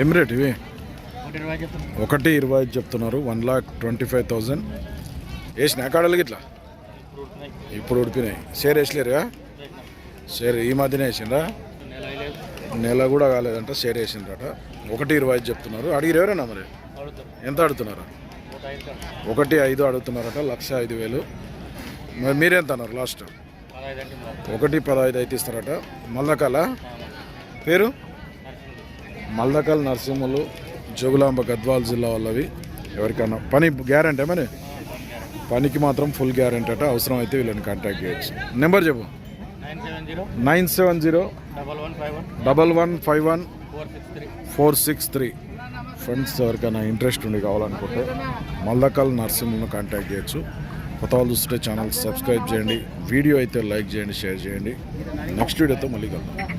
ఏం రేట్ ఇవి? ఒకటి ఇరవై ఐదు చెప్తున్నారు. One lakh twenty five thousand వేసిన కాడలకి ఇట్లా ఇప్పుడు ఉడిపినాయి షేర్ వేసలేరుగా? షేర్ ఈ మధ్యనే వేసిండ్రా? నెల కూడా కాలేదంట షేర్ వేసిండ్రట. ఒకటి ఇరవై ఐదు చెప్తున్నారు. అడిగిరు ఎవరైనా మరి? ఎంత అడుగుతున్నారు? ఒకటి ఐదు అడుగుతున్నారట లక్ష ఐదు వేలు. మరి మీరెంత అన్నారు లాస్ట్? ఒకటి పదహైదు అయితే ఇస్తారట. మల్దకాల పేరు? మల్దకల్ నరసింహులు జోగులాంబ గద్వాల్ జిల్లా వాళ్ళవి. ఎవరికైనా పని గ్యారంటీ మరి పనికి మాత్రం ఫుల్ గ్యారంటీ అట అవసరం అయితే వీళ్ళని కాంటాక్ట్ చేయొచ్చు. నెంబర్ చెప్పు. Nine seven zero double one five one four six three. Friends ఎవరికైనా ఇంట్రెస్ట్ ఉండి కావాలనుకుంటే మల్దకల్ నరసింహను కాంటాక్ట్ చేయొచ్చు. కొత్త వాళ్ళు చూస్తే ఛానల్ సబ్స్క్రైబ్ చేయండి. వీడియో అయితే లైక్ చేయండి షేర్ చేయండి. నెక్స్ట్ వీడియోతో మళ్ళీ కలుద్దాం.